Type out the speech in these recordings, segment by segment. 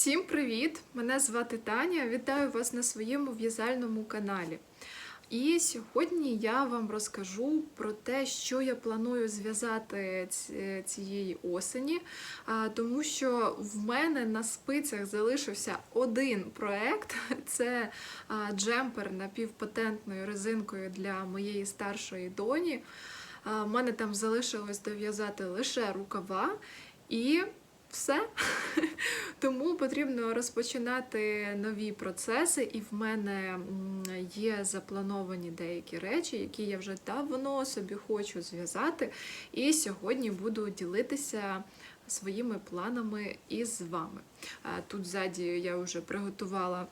Всім привіт! Мене звати Таня. Вітаю вас на своєму в'язальному каналі. І сьогодні я вам розкажу про те, що я планую зв'язати цієї осені, тому що в мене на спицях залишився один проект це джемпер напівпатентною резинкою для моєї старшої доні. В мене там залишилось дов'язати лише рукава і все. Тому потрібно розпочинати нові процеси, і в мене є заплановані деякі речі, які я вже давно собі хочу зв'язати. І сьогодні буду ділитися своїми планами із вами. Тут ззаді я вже приготувала.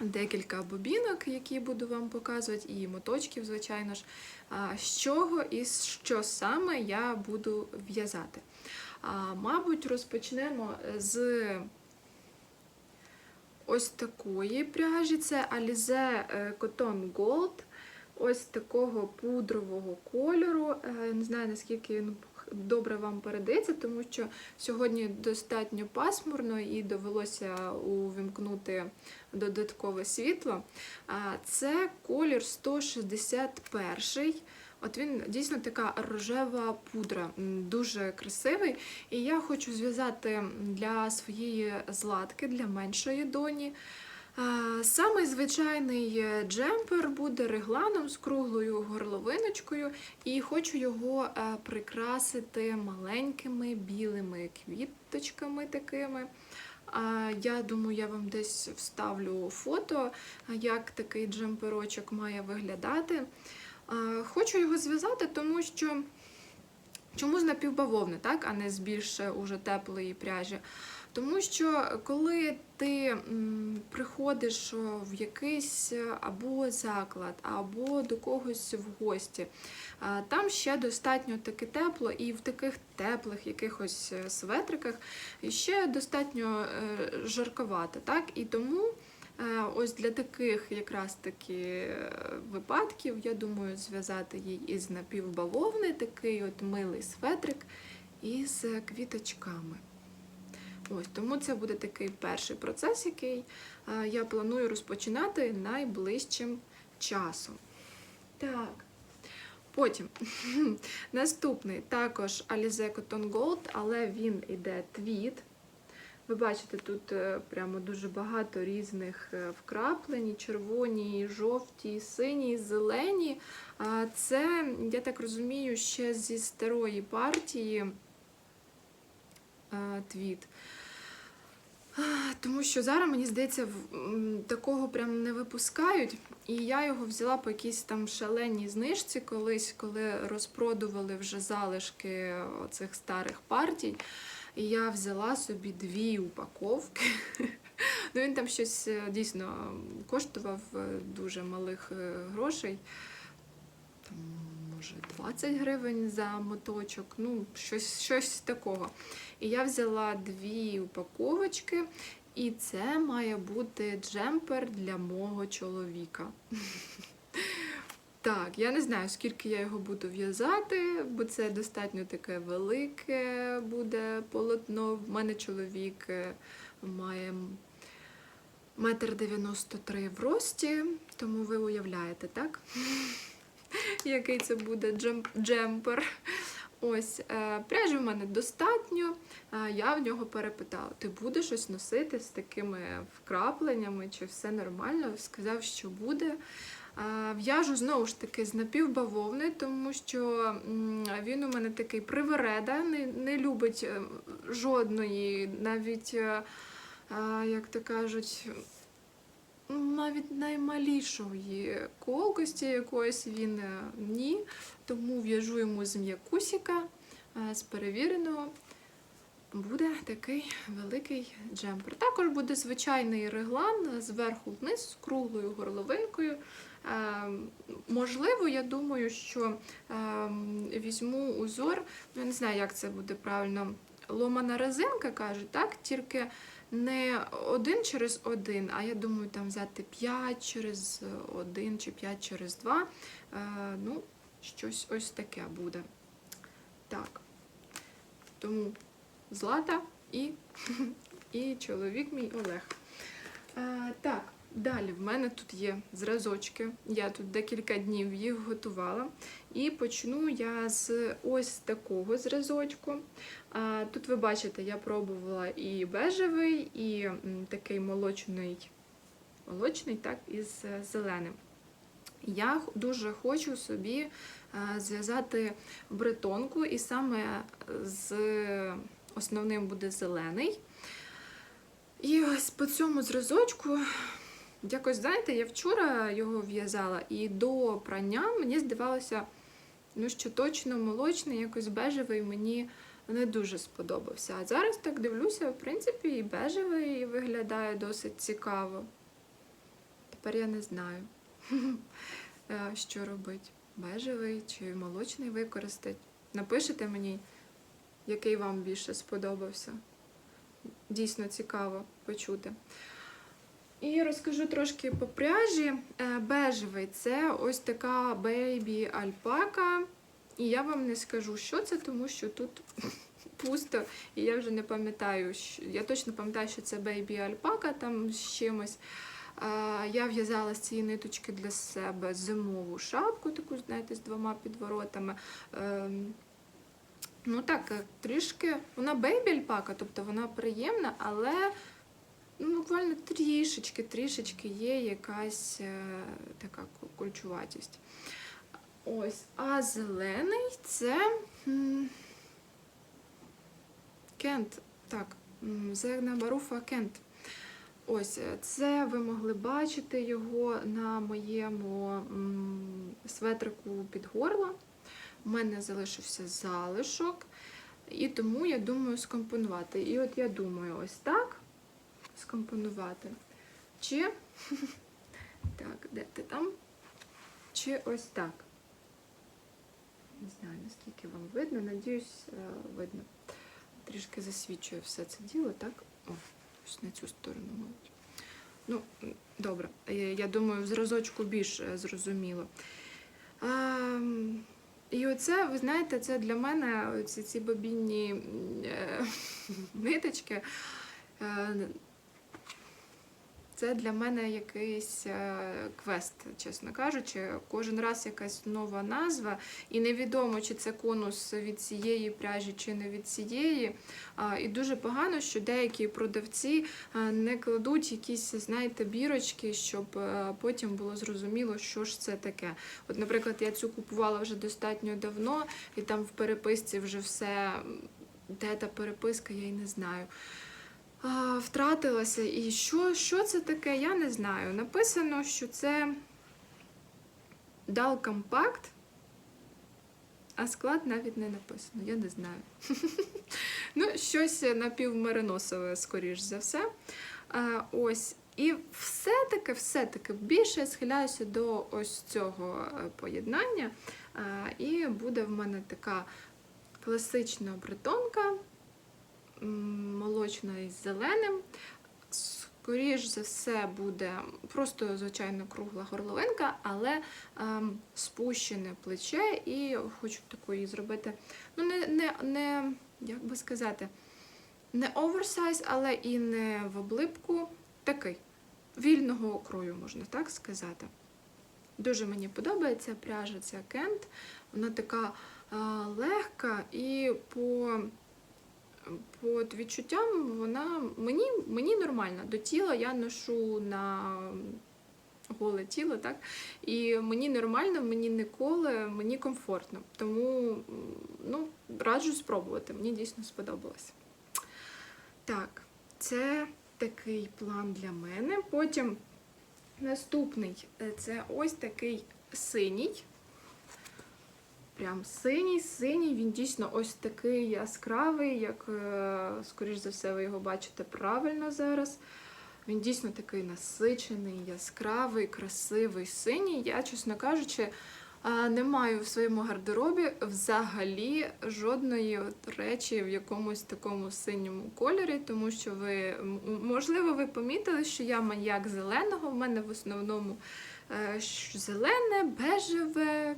Декілька бобінок, які буду вам показувати, і моточків, звичайно ж, з чого і що саме я буду в'язати. Мабуть, розпочнемо з ось такої пряжі. Це Alize е, Cotton Gold, ось такого пудрового кольору. Е, Не знаю, наскільки він добре вам передається, тому що сьогодні достатньо пасмурно і довелося увімкнути додаткове світло. Це колір 161. От він дійсно така рожева пудра, дуже красивий. І я хочу зв'язати для своєї златки, для меншої доні. Самий звичайний е, джемпер буде регланом з круглою горловиночкою, і хочу його е, прикрасити маленькими білими квіточками такими. Я думаю, я вам десь вставлю фото, як такий джемперочок має виглядати. Хочу його зв'язати, тому що чому з напівбавовни, так, а не з більш уже теплої пряжі. Тому що коли ти приходиш в якийсь або заклад, або до когось в гості, там ще достатньо таки тепло, і в таких теплих якихось е, светриках ще достатньо е, жарковато. Так? І тому ось для таких якраз таки е, випадків, я думаю, зв'язати їй із напівбавовни такий от милий светрик із квіточками. Ось тому це буде такий перший процес, який е, я планую розпочинати найближчим часом. Так. Потім наступний також Alize Cotton Gold, але він іде твіт. Ви бачите, тут е, прямо дуже багато різних е, вкраплень, червоні, жовті, сині, зелені. Це, я так розумію, ще зі старої партії е, твіт. Тому що зараз, мені здається, такого прям не випускають. І я його взяла по якійсь там шаленій знижці колись, коли розпродували вже залишки оцих старих партій. І я взяла собі дві упаковки. Ну, він там щось е, дійсно коштував е, дуже малих е, грошей. Там, може, 20 гривень за моточок, ну, щось, щось такого. І я взяла дві упаковочки, і це має бути джемпер для мого чоловіка. Так, я не знаю, скільки я його буду в'язати, бо це достатньо таке велике буде полотно. В мене чоловік е, має метр дев'яносто три в рості, тому ви уявляєте, так? Який це буде джемпер. Ось, е, пряжі в мене достатньо. Е, Я в нього перепитала: ти будеш щось носити з такими вкрапленнями, чи все нормально? Сказав, що буде. В'яжу знову ж таки з напівбавовни, тому що він у мене такий привереда, не, не любить е, жодної, навіть, е, як то кажуть, навіть наймалішої колкості якоїсь він е, ні. Тому в'яжу йому з м'якусіка, з перевіреного. Буде такий великий джемпер. Також буде звичайний реглан зверху вниз з круглою горловинкою. Е, Можливо, я думаю, що е, візьму узор, ну, я не знаю, як це буде правильно. Ломана резинка, кажуть, так? Тільки не один через один, а я думаю, там взяти 5 через один чи 5 через 2. Е, ну, щось ось таке буде. Так. Тому злата і і чоловік мій Олег. Е, так, далі в мене тут є зразочки. Я тут декілька днів їх готувала. І почну я з ось такого зразочку. Тут ви бачите, я пробувала і бежевий, і такий молочний, молочний так, із е, зеленим. Я дуже хочу собі е, зв'язати бретонку, і саме з основним буде зелений. І ось по цьому зразочку, якось, знаєте, я вчора його в'язала, і до прання мені здавалося, ну, що точно молочний, якось бежевий мені не дуже сподобався. А зараз так дивлюся, в принципі, і бежевий виглядає досить цікаво. Тепер я не знаю, е, що робити. Бежевий чи молочний використати. Напишите мені, який вам більше сподобався. Дійсно цікаво почути. І розкажу трошки по пряжі. Е, Бежевий це ось така бейбі альпака. І я вам не скажу, що це, тому що тут пусто, і я вже не пам'ятаю. Я точно пам'ятаю, що це бейбі альпака там з чимось. Е, Я в'язала з цієї ниточки для себе зимову шапку, таку, знаєте, з двома підворотами. Ем, Ну так, е, трішки. Вона бейбі альпака, тобто вона приємна, але ну, буквально трішечки, трішечки є якась е, така кульчуватість. Ось, а зелений це Кент. Так, м, Зегна Баруфа Кент. Ось, е, це ви могли бачити його на моєму светрику під горло. У мене залишився залишок, і тому я думаю скомпонувати. І от я думаю, ось так скомпонувати. Чи так, де ти там? Чи ось так. Не знаю, наскільки вам видно, надіюсь, е, видно. Трішки засвічує все це діло, так? О, ось на цю сторону, мабуть. Ну, добре. Е, Я думаю, в зразочку більш е, зрозуміло. Ем, І оце, ви знаєте, це для мене ці, ці бобінні е, ниточки. е, Це для мене якийсь е, квест, чесно кажучи. Кожен раз якась нова назва, і невідомо, чи це конус від цієї пряжі, чи не від цієї. І дуже погано, що деякі продавці е, не кладуть якісь, знаєте, бірочки, щоб е, потім було зрозуміло, що ж це таке. От, наприклад, я цю купувала вже достатньо давно, і там в переписці вже все, де та переписка, я й не знаю. Втратилася. І що, що це таке, я не знаю. Написано, що це дал компакт, а склад навіть не написано, я не знаю. ну, щось напівмариносове, скоріш за все. Ось. І все-таки, все-таки більше я схиляюся до ось цього е, поєднання. І буде в мене така класична бретонка, молочна із зеленим. Скоріш за все буде просто, звичайно, кругла горловинка, але ем, спущене плече, і хочу таку її зробити. Ну, не, не, не як би сказати, не оверсайз, але і не в облипку. Такий вільного крою, можна так сказати. Дуже мені подобається пряжа ця Кент. Вона така е, легка і по, по от відчуттям вона мені, мені нормальна. До тіла я ношу на голе тіло, так? І мені нормально, мені не коле, мені комфортно. Тому ну, раджу спробувати. Мені дійсно сподобалось. Так, це такий план для мене. Потім наступний це ось такий синій. Прям синій, синій, він дійсно ось такий яскравий, як, е, скоріш за все, ви його бачите правильно зараз. Він дійсно такий насичений, яскравий, красивий, синій. Я, чесно кажучи, е, не маю в своєму гардеробі взагалі жодної речі в якомусь такому синьому кольорі, тому що ви, можливо, ви помітили, що я маньяк зеленого. В мене в основному е, зелене, бежеве.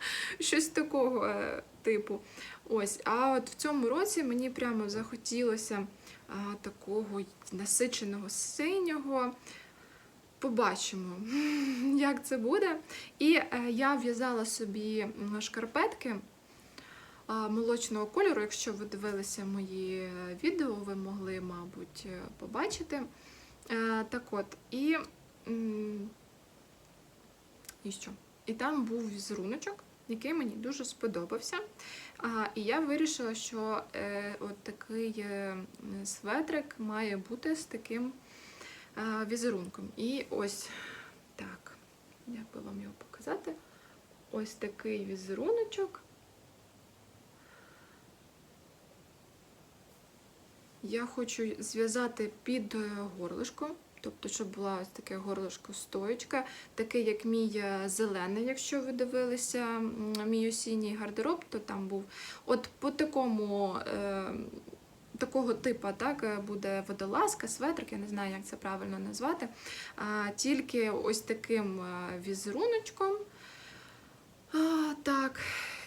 щось такого е, типу. Ось, а от в цьому році мені прямо захотілося а, такого насиченого синього. Побачимо, як це буде. І е, я в'язала собі шкарпетки молочного кольору. Якщо ви дивилися мої е, відео, ви могли, мабуть, побачити. Так от, і, і що? І там був візеруночок, який мені дуже сподобався. А, і я вирішила, що е, от такий е, светрик має бути з таким е, візерунком. І ось так, як би вам його показати? Ось такий візеруночок. Я хочу зв'язати під е, горлишко, тобто, щоб була ось таке горлишко стоєчка, такий, як мій е, зелений, якщо ви дивилися мій осінній гардероб, то там був. От по такому. Е, Такого типу так, е, буде водолазка, светрик, я не знаю, як це правильно назвати. А, тільки ось таким е, візеруночком. А, так,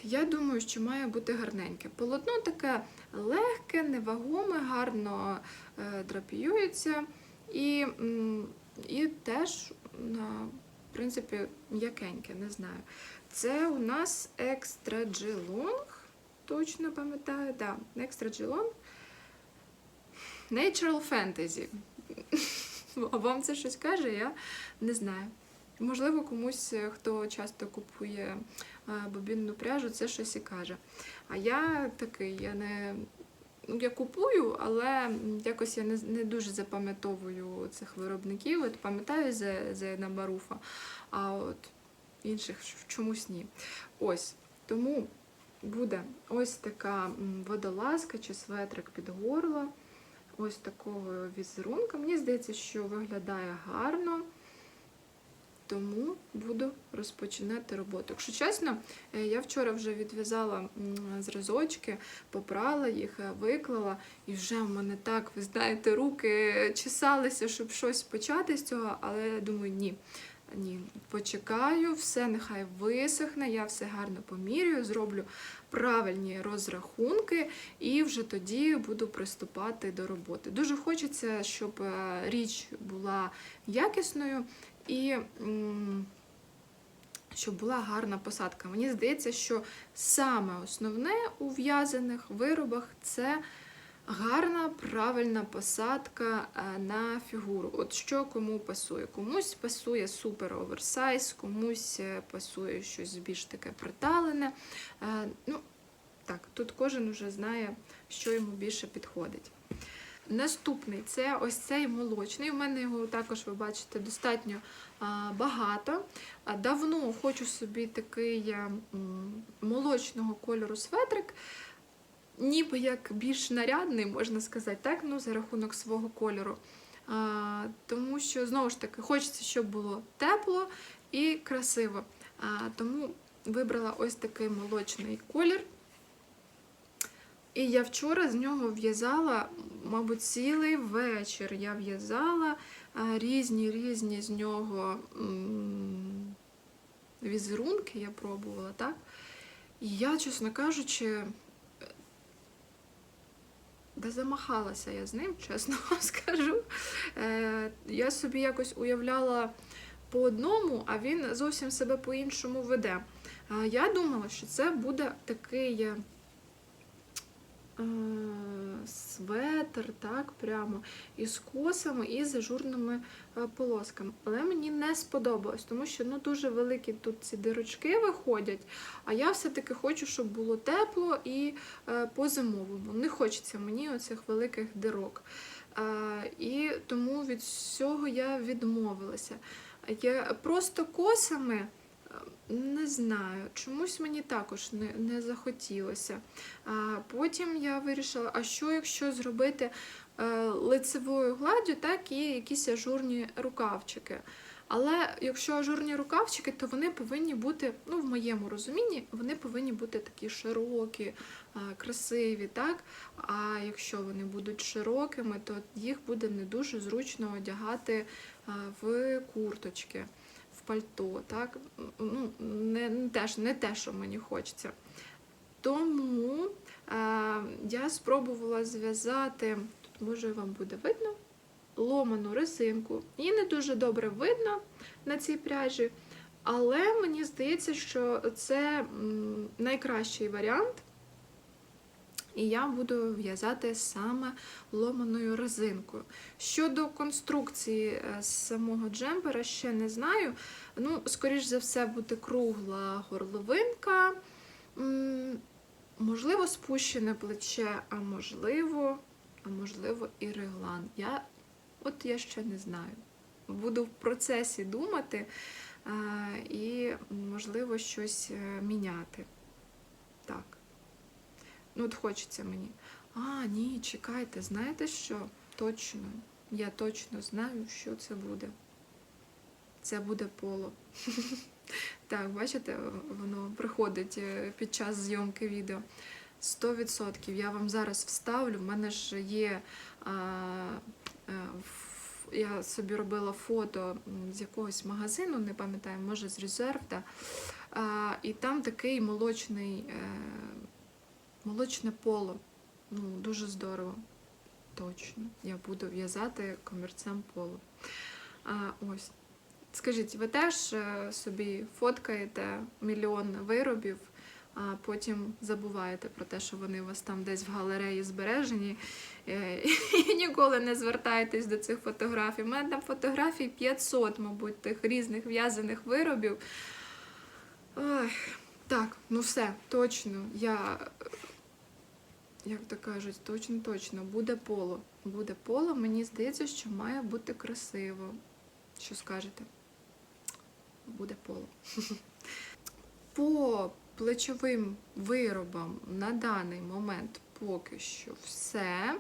я думаю, що має бути гарненьке. Полотно таке легке, невагоме, гарно е, драпіюється і, і теж, в принципі, м'якеньке, не знаю. Це у нас екстра джилонг, точно пам'ятаю, да, екстра джилонг. Natural Fantasy. А вам це щось каже? Я не знаю. Можливо, комусь, е, хто часто купує е, бобінну пряжу, це щось і каже. А я такий, я не. Я купую, але якось я не, не дуже запам'ятовую цих виробників. От пам'ятаю за, Набаруфа, а от інших чомусь ні. Ось. Тому буде ось така водолазка чи светрик під горло. Ось такого візерунка. Мені здається, що виглядає гарно. Тому буду розпочинати роботу. Якщо чесно, е, я вчора вже відв'язала зразочки, попрала їх, е, виклала, і вже в мене так, ви знаєте, руки чесалися, щоб щось почати з цього, але я думаю, ні. Ні, почекаю, все нехай висохне, я все гарно помірюю, зроблю правильні розрахунки і вже тоді буду приступати до роботи. Дуже хочеться, щоб е, річ була якісною і щоб була гарна посадка. Мені здається, що саме основне у в'язаних виробах це гарна, правильна посадка е, на фігуру. От що кому пасує. Комусь пасує супер оверсайз, комусь е, пасує щось більш таке приталене. Е, Ну, так, тут кожен вже знає, що йому більше підходить. Наступний це ось цей молочний. У мене його також, ви бачите, достатньо багато. Давно хочу собі такий молочного кольору светрик, ніби як більш нарядний, можна сказати, так, ну, за рахунок свого кольору. А, тому що, знову ж таки, хочеться, щоб було тепло і красиво. А, тому вибрала ось такий молочний колір. І я вчора з нього в'язала, мабуть, цілий вечір. Я в'язала різні різні з нього візерунки, я пробувала, так? І я, чесно кажучи, е, да замахалася я з ним, чесно вам скажу. Е, я собі якось уявляла по одному, а він зовсім себе по-іншому веде. Я думала, що це буде такий. Е, светр, так, прямо із косами і з ажурними е, полосками. Але мені не сподобалось, тому що ну, дуже великі тут ці дирочки виходять, а я все-таки хочу, щоб було тепло і е, по-зимовому. Не хочеться мені оцих великих дирок. І тому від цього я відмовилася. Я просто косами. Не знаю, чомусь мені також не, не захотілося. А потім я вирішила, а що якщо зробити е, лицевою гладдю, так і якісь ажурні рукавчики. Але якщо ажурні рукавчики, то вони повинні бути, ну в моєму розумінні, вони повинні бути такі широкі, е, красиві, так? А якщо вони будуть широкими, то їх буде не дуже зручно одягати е, в курточки. Пальто. Так? Ну, не, не, те, не те, що мені хочеться. Тому е, я спробувала зв'язати, тут може вам буде видно, ломану резинку. Її не дуже добре видно на цій пряжі, але мені здається, що це найкращий варіант. І я буду в'язати саме ломаною резинкою. Щодо конструкції е, самого джемпера, ще не знаю. Ну, скоріш за все, буде кругла горловинка. Можливо, спущене плече, а можливо, а можливо, і реглан. Я, от я ще не знаю. Буду в процесі думати е, і, можливо, щось е, міняти. Так. Ну, от хочеться мені. А, ні, чекайте, знаєте що? Точно. Я точно знаю, що це буде. Це буде поло. Так, бачите, воно приходить е, під час зйомки відео. 100%. Я вам зараз вставлю. В мене ж є. А, е, ф- я собі робила фото з якогось магазину, не пам'ятаю, може з резерв. Да. А, і там такий молочний, е, молочне поло. Ну, дуже здорово. Точно. Я буду в'язати комірцем поло. А, ось. Скажіть, ви теж е, собі фоткаєте мільйон виробів, а потім забуваєте про те, що вони у вас там десь в галереї збережені, е, і ніколи не звертаєтесь до цих фотографій. У мене там фотографій 500, мабуть, тих різних в'язаних виробів. Ой, так, ну все, точно. Я, як то кажуть, точно, точно, буде поло. Буде поло, мені здається, що має бути красиво. Що скажете? Буде поло. По плечовим виробам на даний момент поки що все.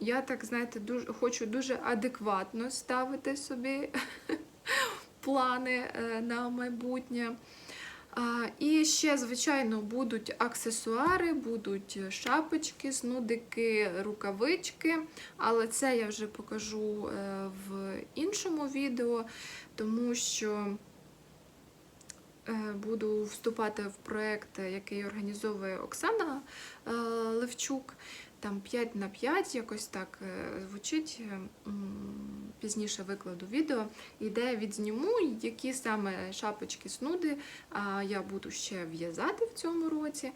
Я так, знаєте, дуже, хочу дуже адекватно ставити собі плани е, на майбутнє. І ще, звичайно, будуть аксесуари, будуть шапочки, снудики, рукавички, але це я вже покажу е, в іншому відео, тому що е, буду вступати в проєкт, який організовує Оксана е, Левчук. Там 5 на 5, якось так е, звучить. е, Пізніше викладу відео, і де відзніму, які саме шапочки снуди я буду ще в'язати в цьому році.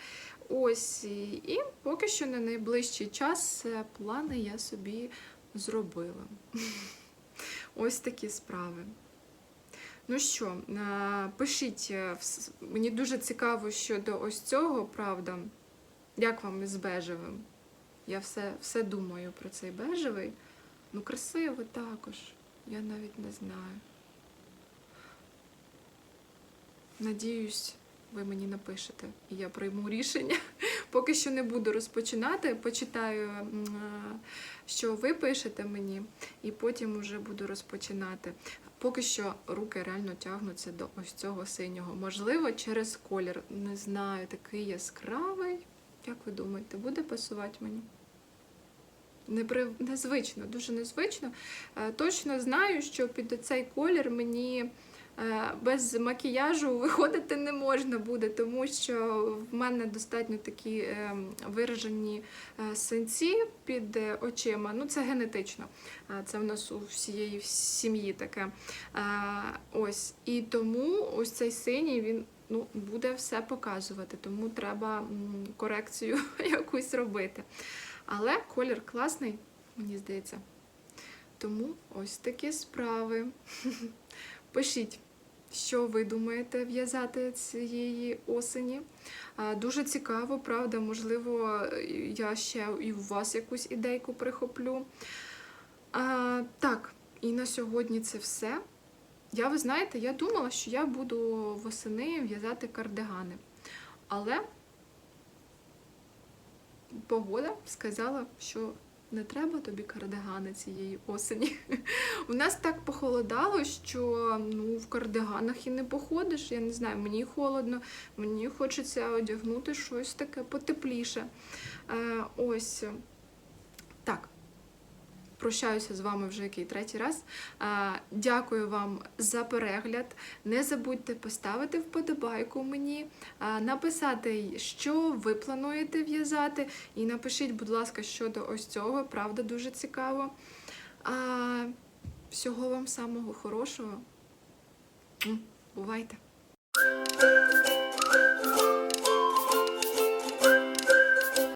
Ось, і, поки що на найближчий час е, плани я собі зробила. Ось такі справи. Ну що, пишіть, мені дуже цікаво щодо ось цього, правда. Як вам із бежевим? Я все, все думаю про цей бежевий. Ну, красивий також. Я навіть не знаю. Надіюсь, ви мені напишете, і я прийму рішення. Поки що не буду розпочинати. Почитаю, що ви пишете мені, і потім вже буду розпочинати. Поки що руки реально тягнуться до ось цього синього. Можливо, через колір. Не знаю, такий яскравий. Як ви думаєте, буде пасувати мені? Незвично, дуже незвично. Е, Точно знаю, що під цей колір мені е, без макіяжу виходити не можна буде, тому що в мене достатньо такі е, виражені е, синці під очима. Ну, це генетично. Це в нас у всієї сім'ї таке. Ось. І тому ось цей синій він. Ну, буде все показувати, тому треба корекцію якусь робити. Але колір класний, мені здається. Тому ось такі справи. Пишіть, що ви думаєте в'язати цієї осені. Дуже цікаво, правда, можливо, я ще і у вас якусь ідейку прихоплю. А, так, і на сьогодні це все. Я, ви знаєте, я думала, що я буду восени в'язати кардигани. Але погода сказала, що не треба тобі кардигани цієї осені. У нас так похолодало, що ну, в кардиганах і не походиш. Я не знаю, мені холодно, мені хочеться одягнути щось таке потепліше. Е, ось. Прощаюся з вами вже який третій раз. Дякую вам за перегляд. Не забудьте поставити вподобайку мені, написати, що ви плануєте в'язати, і напишіть, будь ласка, щодо ось цього. Правда, дуже цікаво. Всього вам самого хорошого. Бувайте!